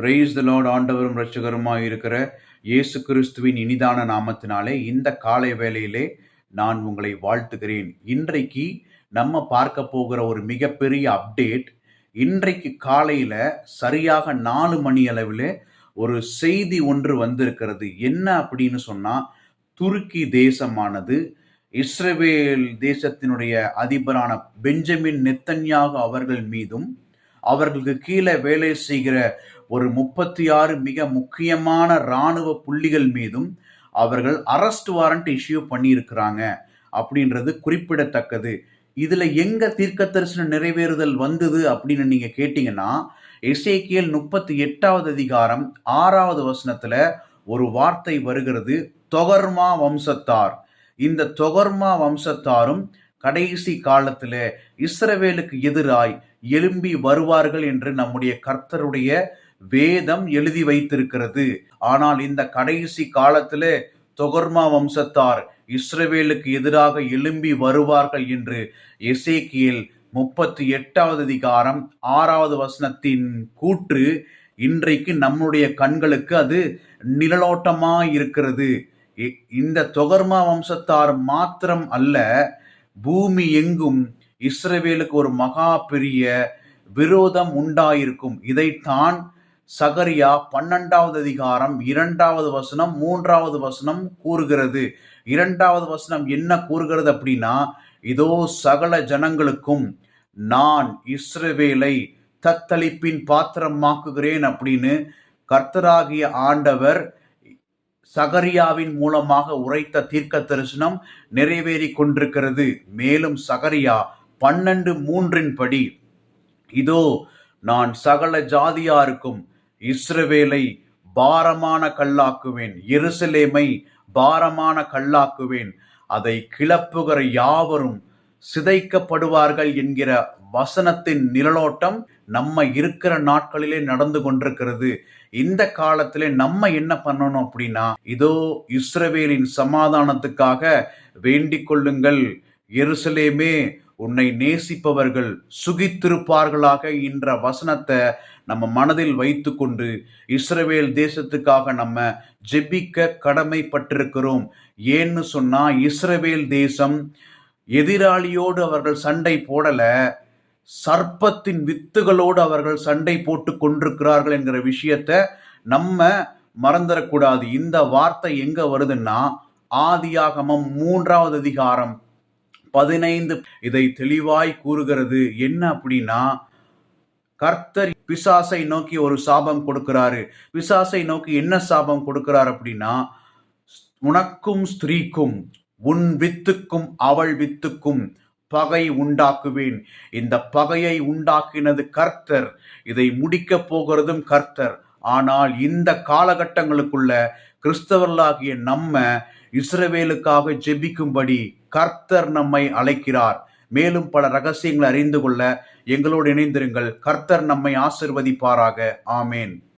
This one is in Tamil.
பிரைஸ் த லார்ட் ஆண்டவரும் ரட்சகருமாக இருக்கிற இயேசு கிறிஸ்துவின் இனிதான நாமத்தினாலே இந்த காலை வேளையிலே நான் உங்களை வாழ்த்துகிறேன். இன்றைக்கு நம்ம பார்க்க போகிற ஒரு மிகப்பெரிய அப்டேட் இன்றைக்கு காலையில் சரியாக நாலு மணி அளவில் ஒரு செய்தி ஒன்று வந்திருக்கிறது. என்ன அப்படின்னு சொன்னால் துருக்கி தேசமானது. இஸ்ரேவேல் தேசத்தினுடைய அதிபரான பெஞ்சமின் நெத்தன்யாக அவர்கள் மீதும் அவர்களுக்கு கீழே வேலை செய்கிற ஒரு முப்பத்தி ஆறு மிக முக்கியமான இராணுவ புள்ளிகள் மீதும் அவர்கள் அரெஸ்ட் வாரண்ட் இஷ்யூ பண்ணியிருக்கிறாங்க அப்படின்றது குறிப்பிடத்தக்கது. இதில் எங்கே தீர்க்க தரிசனம் நிறைவேறுதல் வந்தது அப்படின்னு நீங்கள் கேட்டிங்கன்னா இசைக்கியல் முப்பத்தி எட்டாவது அதிகாரம் ஆறாவது வசனத்தில் ஒரு வார்த்தை வருகிறது தொகர்மா வம்சத்தார். இந்த தொகர்மா வம்சத்தாரும் கடைசி காலத்தில் இஸ்ரவேலுக்கு எதிராய் எழும்பி வருவார்கள் என்று நம்முடைய கர்த்தருடைய வேதம் எழுதி வைத்திருக்கிறது. ஆனால் இந்த கடைசி காலத்தில் தொகர்மா வம்சத்தார் இஸ்ரவேலுக்கு எதிராக எழும்பி வருவார்கள் என்று எசேக்கியல் முப்பத்தி எட்டாவது அதிகாரம் ஆறாவது வசனத்தின் கூற்று இன்றைக்கு நம்முடைய கண்களுக்கு அது நிழலோட்டமாக இருக்கிறது இந்த தொகர்மா வம்சத்தார் மாத்திரம் அல்ல பூமி எங்கும் இஸ்ரவேலுக்கு ஒரு மகா பெரிய விரோதம் உண்டாயிருக்கும். இதைத்தான் சகரியா பன்னெண்டாவது அதிகாரம் இரண்டாவது வசனம் மூன்றாவது வசனம் கூறுகிறது. இரண்டாவது வசனம் என்ன கூறுகிறது அப்படின்னா இதோ சகல ஜனங்களுக்கும் நான் இஸ்ரவேலை தத்தளிப்பின் பாத்திரமாக்குகிறேன் அப்படின்னு கர்த்தராகிய ஆண்டவர் சகரியாவின் மூலமாக உரைத்த தீர்க்க தரிசனம் நிறைவேறி கொண்டிருக்கிறது. மேலும் சகரியா பன்னெண்டு மூன்றின் படி இதோ நான் சகல ஜாதியாருக்கும் இஸ்ரவேலை பாரமான கல்லாக்குவேன் எருசலேமை பாரமான கல்லாக்குவேன். அதை கிளப்புகிற யாவரும் சிதைக்கப்படுவார்கள் என்கிற வசனத்தின் நிழலோட்டம் நம்ம இருக்கிற நாட்களிலே நடந்து கொண்டிருக்கிறது. இந்த காலத்திலே நம்ம என்ன பண்ணணும் அப்படின்னா இதோ இஸ்ரவேலின் சமாதானத்துக்காக வேண்டிக் கொள்ளுங்கள். எருசலேமே உன்னை நேசிப்பவர்கள் சுகித்திருப்பார்களாக என்ற வசனத்தை நம்ம மனதில் வைத்து கொண்டு இஸ்ரவேல் தேசத்துக்காக நம்ம ஜெபிக்க கடமைப்பட்டிருக்கிறோம். ஏன்னு சொன்னா இஸ்ரவேல் தேசம் எதிராளியோடு அவர்கள் சண்டை போடல சர்ப்பத்தின் வித்துகளோடு அவர்கள் சண்டை போட்டு கொண்டிருக்கிறார்கள் என்கிற விஷயத்த நம்ம மறந்துடக்கூடாது. இந்த வார்த்தை எங்க வருதுன்னா ஆதியாகமம் மூன்றாவது அதிகாரம் பதினைந்து. இதை தெளிவாய் கூறுகிறது. என்ன அப்படின்னா கர்த்தர் பிசாசை நோக்கி ஒரு சாபம் கொடுக்கிறாரு. பிசாசை நோக்கி என்ன சாபம் கொடுக்கிறார் அப்படின்னா உனக்கும் ஸ்திரீக்கும் உன் வித்துக்கும் அவள் வித்துக்கும் பகை உண்டாக்குவேன். இந்த பகையை உண்டாக்கினது கர்த்தர். இதை முடிக்கப் போகிறதும் கர்த்தர். ஆனால் இந்த காலகட்டங்களுக்குள்ள கிறிஸ்தவர்களாகிய நம்ம இஸ்ரவேலுக்காக ஜெபிக்கும்படி கர்த்தர் நம்மை அழைக்கிறார். மேலும் பல ரகசியங்களை அறிந்து கொள்ள எங்களோடு இணைந்திருங்கள். கர்த்தர் நம்மை ஆசிர்வதிப்பாராக. ஆமேன்.